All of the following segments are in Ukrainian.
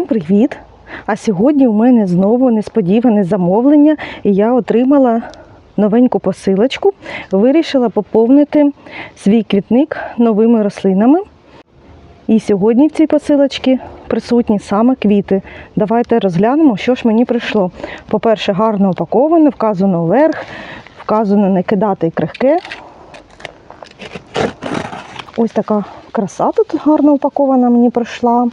привіт! А сьогодні у мене знову несподіване замовлення, і я отримала новеньку посилочку. Вирішила поповнити свій квітник новими рослинами. І сьогодні в цій посилочці присутні саме квіти. Давайте розглянемо, що ж мені прийшло. По-перше, гарно упаковане, вказано вверх, вказано не кидати крихке. Ось така краса тут гарно упакована мені прийшла.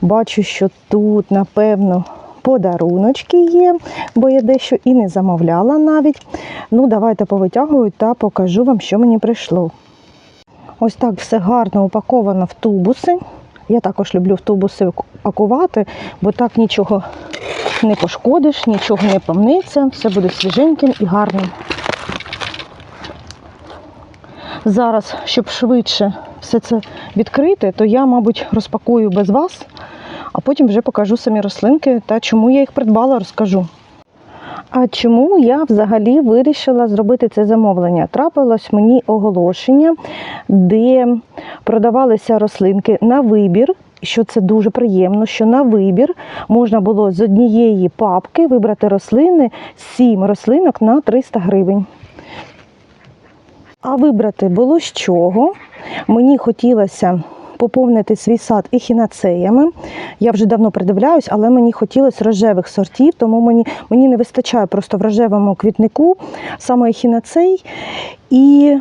Бачу, що тут, напевно, подаруночки є, бо я дещо і не замовляла навіть. Ну, давайте повитягую та покажу вам, що мені прийшло. Ось так все гарно упаковано в тубуси. Я також люблю в тубуси пакувати, бо так нічого не пошкодиш, нічого не помниться, все буде свіженьким і гарним. Зараз, щоб швидше все це відкрити, то я, мабуть, розпакую без вас, а потім вже покажу самі рослинки та чому я їх придбала, розкажу. А чому я взагалі вирішила зробити це замовлення? Трапилось мені оголошення, де продавалися рослинки на вибір. Що це дуже приємно, що на вибір можна було з однієї папки вибрати рослини, сім рослинок на 300 гривень. А вибрати було з чого. Мені хотілося поповнити свій сад ехінацеями. Я вже давно придивляюсь, але мені хотілося рожевих сортів, тому мені, мені не вистачає просто в рожевому квітнику саме ехінацей. І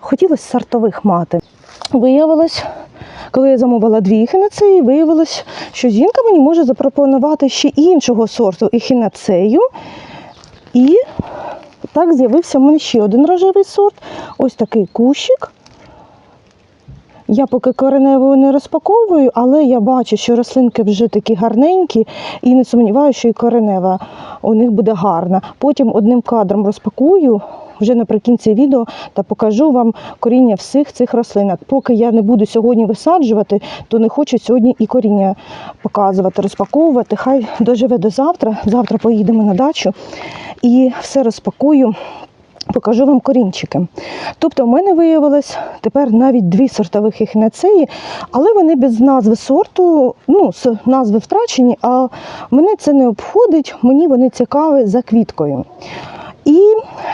хотілося сортових мати. Виявилось, коли я замовила дві ехінацеї, виявилось, що жінка мені може запропонувати ще іншого сорту ехінацею. І так з'явився в мене ще один рожевий сорт. Ось такий кущик. Я поки кореневу не розпаковую, але я бачу, що рослинки вже такі гарненькі, і не сумніваюся, що і коренева у них буде гарна. Потім одним кадром розпакую вже наприкінці відео та покажу вам коріння всіх цих рослинок. Поки я не буду сьогодні висаджувати, то не хочу сьогодні і коріння показувати, розпаковувати. Хай доживе до завтра. Завтра поїдемо на дачу і все розпакую. Покажу вам корінчики. Тобто, в мене виявилось тепер навіть дві сортових ехінацеї, але вони без назви сорту, ну, з назви втрачені, а мене це не обходить, мені вони цікаві за квіткою. І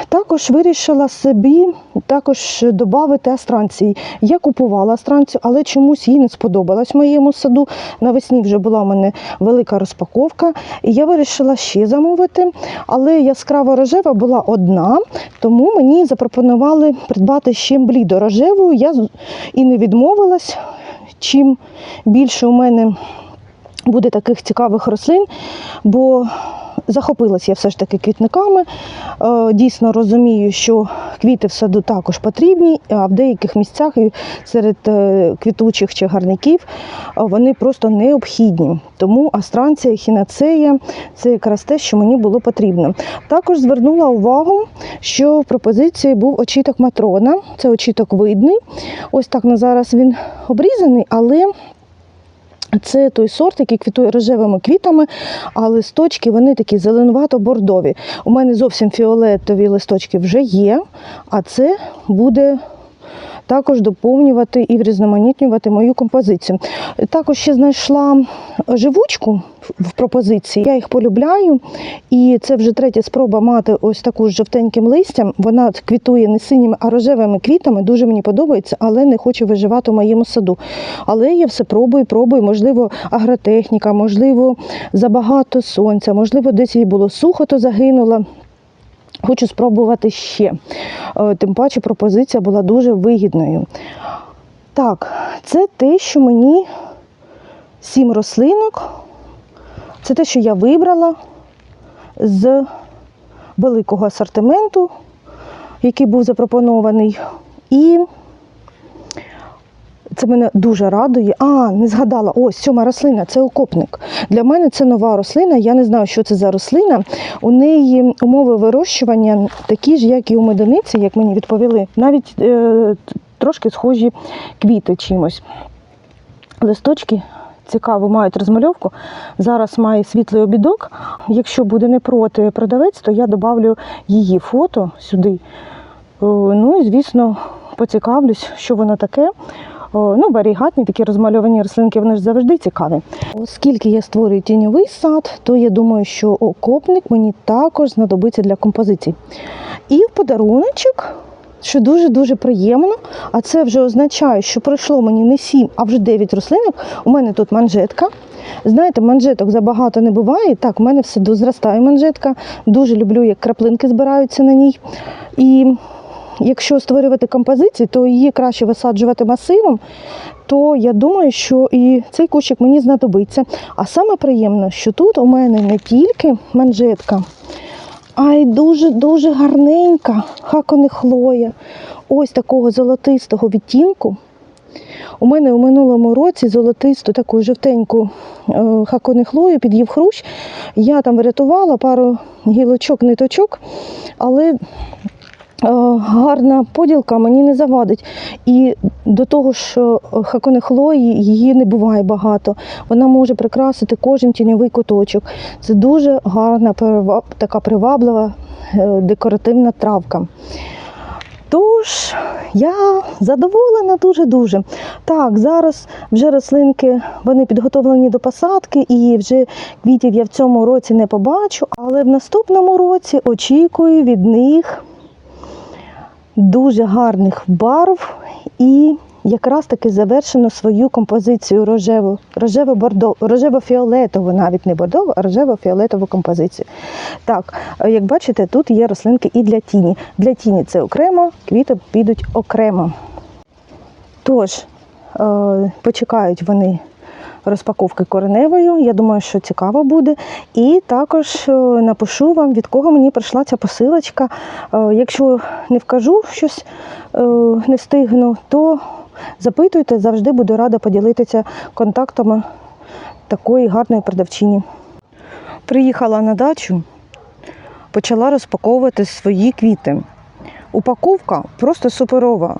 також вирішила собі також додати астранції. Я купувала астранцію, але чомусь їй не сподобалась моєму саду. Навесні вже була в мене велика розпаковка, і я вирішила ще замовити. Але яскрава рожева була одна, тому мені запропонували придбати ще блідо-рожеву. Я і не відмовилась. Чим більше у мене буде таких цікавих рослин, бо захопилась я все ж таки квітниками. Е, Дійсно розумію, що квіти в саду також потрібні, а в деяких місцях серед е, квітучих чи гарників е, вони просто необхідні. Тому астранція, хінацея це якраз те, що мені було потрібно. Також звернула увагу, що в пропозиції був очіток матрона. Це очіток видний. Ось так на зараз він обрізаний, але це той сорт, який квітує рожевими квітами, а листочки вони такі зеленувато-бордові. У мене зовсім фіолетові листочки вже є, а це буде також доповнювати і врізноманітнювати мою композицію. Також ще знайшла живучку в пропозиції. Я їх полюбляю, і це вже третя спроба мати ось таку з жовтеньким листям. Вона квітує не синіми, а рожевими квітами. Дуже мені подобається, але не хочу виживати в моєму саду. Але я все пробую, пробую. Можливо, агротехніка, можливо, забагато сонця, можливо, десь їй було сухо, то загинула. Хочу спробувати ще. Е, Тим паче пропозиція була дуже вигідною. Так, це те, що мені сім рослинок. Це те, що я вибрала з великого асортименту, який був запропонований. І це мене дуже радує. А, не згадала, ось сьома рослина це окопник. Для мене це нова рослина. Я не знаю, що це за рослина. У неї умови вирощування такі ж, як і у медениці, як мені відповіли. Навіть е, трошки схожі квіти чимось. Листочки цікаво мають розмальовку. Зараз має світлий обідок. Якщо буде не проти продавець, то я додавлю її фото сюди. Е, Ну і звісно, поцікавлюсь, що воно таке. Ну, варігатні такі розмальовані рослинки, вони ж завжди цікаві. Оскільки я створюю тіньовий сад, то я думаю, що окопник мені також знадобиться для композицій. І в подаруночок, що дуже-дуже приємно, а це вже означає, що пройшло мені не 7, а вже 9 рослинок. У мене тут манжетка. Знаєте, манжеток забагато не буває. Так, у мене все зростає манжетка. Дуже люблю, як краплинки збираються на ній. І якщо створювати композиції, то її краще висаджувати масивом, то я думаю, що і цей кущик мені знадобиться. А саме приємно, що тут у мене не тільки манжетка, а й дуже-дуже гарненька хаконехлоя. Ось такого золотистого відтінку. У мене у минулому році золотисту таку жовтеньку е, хаконехлою під'їв хрущ. Я там врятувала пару гілочок, ниточок, але гарна поділка мені не завадить. І до того ж, е, хаконехлої її не буває багато. Вона може прикрасити кожен тіньовий куточок. Це дуже гарна, така приваблива е, декоративна травка. Тож я задоволена дуже-дуже. Так, зараз вже рослинки вони підготовлені до посадки, і вже квітів я в цьому році не побачу, але в наступному році очікую від них дуже гарних барв і якраз таки завершено свою композицію рожеву, рожево-бордо, рожево-фіолетову, навіть не бордову, а рожево-фіолетову композицію. Так, е, як бачите, тут є рослинки і для тіні. Для тіні це окремо, квіти підуть окремо. Тож, е, почекають вони розпаковки кореневою. Я думаю, що цікаво буде. І також е, напишу вам, від кого мені прийшла ця посилочка. Е, Якщо не вкажу щось, е, не встигну, то запитуйте, завжди буду рада поділитися контактами такої гарної продавчині. Приїхала на дачу, почала розпаковувати свої квіти. Упаковка просто суперова.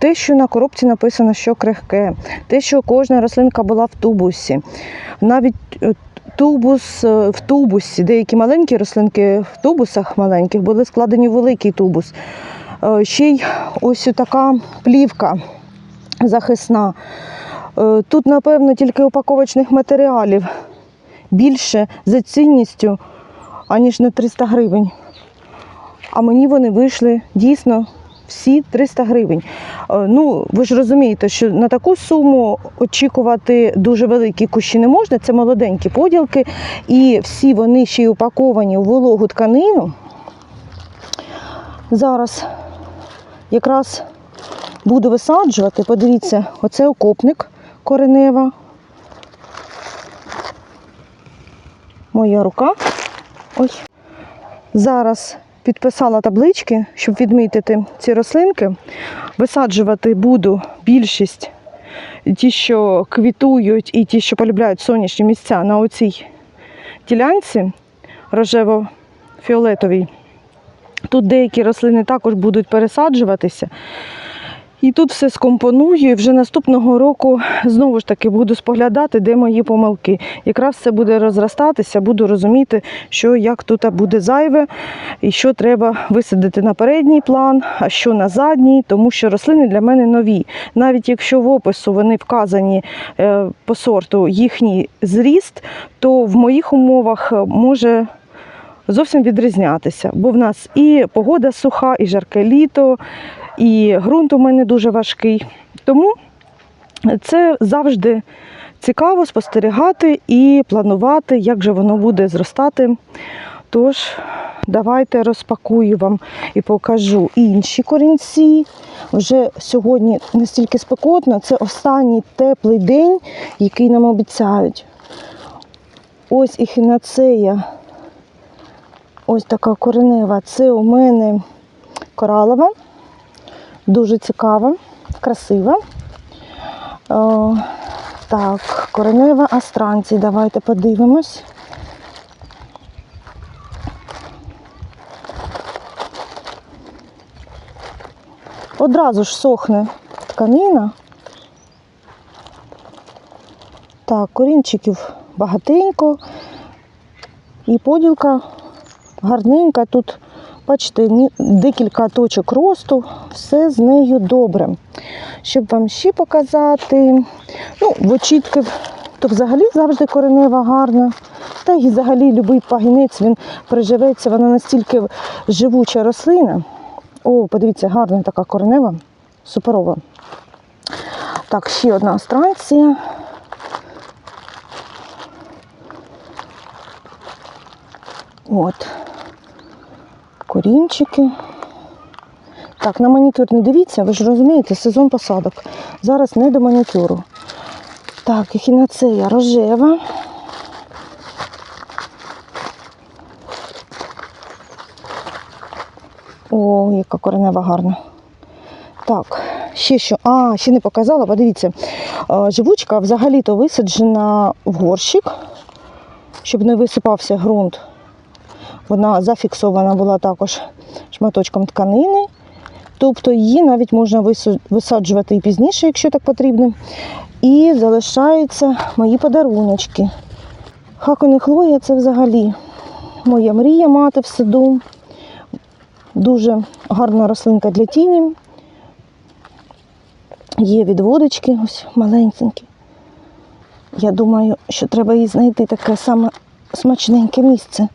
Те, що на коробці написано, що крихке, те, що кожна рослинка була в тубусі. Навіть е, тубус е, в тубусі, деякі маленькі рослинки в тубусах маленьких були складені в великий тубус. Е, Ще й ось така плівка захисна. Тут, напевно, тільки упаковочних матеріалів більше за цінністю, аніж на 300 гривень. А мені вони вийшли дійсно всі 300 гривень. Е, Ну, ви ж розумієте, що на таку суму очікувати дуже великі кущі не можна. Це молоденькі поділки, і всі вони ще й упаковані у вологу тканину. Зараз якраз буду висаджувати. Подивіться, оце окопник коренева. Моя рука. Ой. Зараз підписала таблички, щоб відмітити ці рослинки. Висаджувати буду більшість ті, що квітують, і ті, що полюбляють сонячні місця на оцій ділянці рожево-фіолетовій. Тут деякі рослини також будуть пересаджуватися. І тут все скомпоную, і вже наступного року знову ж таки буду споглядати, де мої помилки. Якраз все буде розростатися, буду розуміти, що як тут буде зайве, і що треба висадити на передній план, а що на задній, тому що рослини для мене нові. Навіть якщо в опису вони вказані е, по сорту їхній зріст, то в моїх умовах е, може зовсім відрізнятися. Бо в нас і погода суха, і жарке літо, і ґрунт у мене дуже важкий. Тому це завжди цікаво спостерігати і планувати, як же воно буде зростати. Тож, давайте розпакую вам і покажу інші корінці. Вже сьогодні настільки спекотно, це останній теплий день, який нам обіцяють. Ось і хінацея. Ось така коренева. Це у мене коралова. Дуже цікава, красива. О, так, коренева астранції. Давайте подивимось. Одразу ж сохне тканина. Так, корінчиків багатенько. І поділка гарненька. Тут, бачите, декілька точок росту, все з нею добре. Щоб вам ще показати, ну, вочітки, то взагалі завжди коренева гарна. Та й взагалі будь-який пагінець він приживеться, вона настільки живуча рослина. О, подивіться, гарна така коренева, суперова. Так, ще одна астранція. От. Корінчики. Так, на манікюр не дивіться, ви ж розумієте, сезон посадок. Зараз не до манікюру. Так, ехінацея рожева. О, яка коренева гарна. Так, ще що. А, ще не показала, подивіться. Е, Живучка взагалі-то висаджена в горщик, щоб не висипався ґрунт. Вона зафіксована була також шматочком тканини. Тобто її навіть можна висаджувати і пізніше, якщо так потрібно. І залишаються мої подаруночки. Хакони Хлоя це взагалі моя мрія мати в саду. Дуже гарна рослинка для тіні. Є відводочки, ось маленькі. Я думаю, що треба їй знайти таке саме смачненьке місце.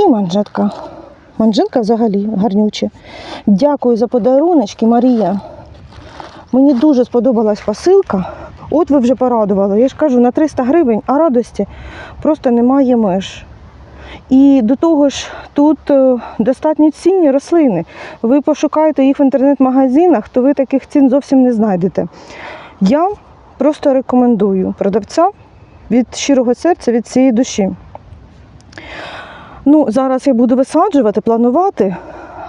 І манжетка. Манжетка взагалі гарнюча. Дякую за подаруночки, Марія. Мені дуже сподобалась посилка. От ви вже порадували. Я ж кажу, на 300 гривень, а радості просто немає меж. І до того ж, тут е, достатньо цінні рослини. Ви пошукаєте їх в інтернет-магазинах, то ви таких цін зовсім не знайдете. Я просто рекомендую продавця від щирого серця, від цієї душі. Ну, зараз я буду висаджувати, планувати.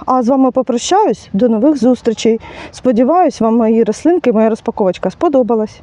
А з вами попрощаюсь. До нових зустрічей. Сподіваюсь, вам мої рослинки, моя розпаковочка сподобалась.